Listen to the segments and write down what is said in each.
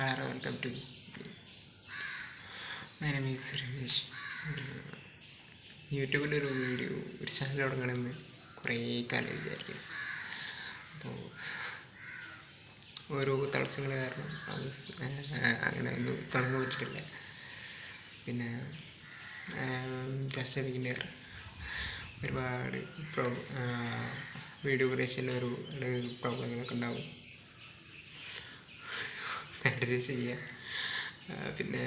Hi welcome to my name is Ramesh യൂട്യൂബിലൊരു video ഒരു channel തുടങ്ങണമെന്ന് കുറേ കാലം വിചാരിക്കും അപ്പോൾ ഓരോ തടസ്സങ്ങൾ കാരണം അത് അങ്ങനെ ഒന്നും തുടങ്ങാൻ പറ്റിയിട്ടില്ല. പിന്നെ ജസ്റ്റ് ബിഗിനർ ഒരുപാട് പ്രോ വീഡിയോ ക്രിയേഷനിൽ ഒരു പ്രോബ്ലങ്ങളൊക്കെ ഉണ്ടാവും. അഡ്ജസ്റ്റ് ചെയ്യുക പിന്നെ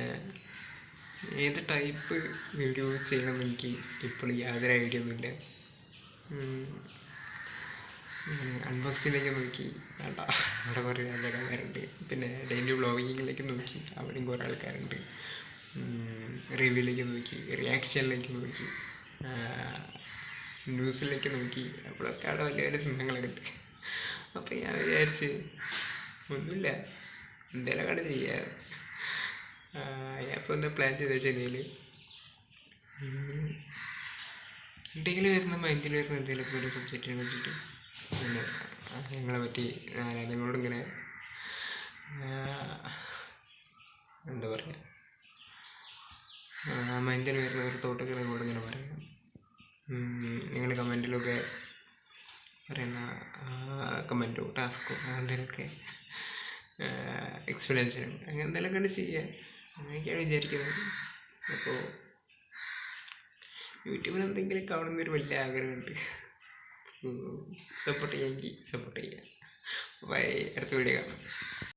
ഏത് ടൈപ്പ് വീഡിയോ ചെയ്യണം എനിക്ക് ഇപ്പോഴും യാതൊരു ഐഡിയ ഒന്നുമില്ല. അൺബോക്സിങ്ങിലേക്ക് നോക്കി. വേണ്ട അവിടെ കുറേ ആൾക്കാരുണ്ട് പിന്നെ ഡെയിലി വ്ളോഗിങ്ങിലേക്ക് നോക്കി. അവിടെയും കുറേ ആൾക്കാരുണ്ട്. റിവ്യൂലേക്ക് നോക്കി റിയാക്ഷനിലേക്ക് നോക്കി ന്യൂസിലേക്ക് നോക്കി. അപ്പോഴൊക്കെ അവിടെ വലിയ വലിയ സിനിമകളൊക്കെ അപ്പം ഞാൻ വിചാരിച്ച് ഒന്നുമില്ല. എന്തെങ്കിലും കണ്ട് ചെയ്യുക ഞാൻ ഇപ്പോൾ എന്താ പ്ലാൻ ചെയ്ത് ചെന്നൈയിൽ എന്തെങ്കിലും വരുന്ന മൈൻഡിൽ വരുന്ന എന്തെങ്കിലുമൊക്കെ ഒരു സബ്ജക്റ്റിനെ പറ്റിയിട്ട്. പിന്നെ നിങ്ങളെ പറ്റി നിങ്ങളോട് ഇങ്ങനെ എന്താ പറയുക മൈൻഡിൽ വരുന്ന ഒരു തോട്ടൊക്കെ നിങ്ങളോട് ഇങ്ങനെ പറയാം. നിങ്ങൾ കമന്റിലൊക്കെ പറയുന്ന കമന്റോ ടാസ്കോ എന്തെങ്കിലുമൊക്കെ എക്സ്പ്ലനേഷൻ അങ്ങനെ എന്തെങ്കിലും കണ്ട് ചെയ്യുക അങ്ങനെയൊക്കെയാണ് വിചാരിക്കുന്നത്. അപ്പോൾ യൂട്യൂബിൽ കാണുന്ന ഒരു വലിയ ആഗ്രഹമുണ്ട്. സപ്പോർട്ട് ചെയ്യാമെങ്കിൽ സപ്പോർട്ട് ചെയ്യുക അപ്പോൾ അടുത്ത വീഡിയോ കാണാം.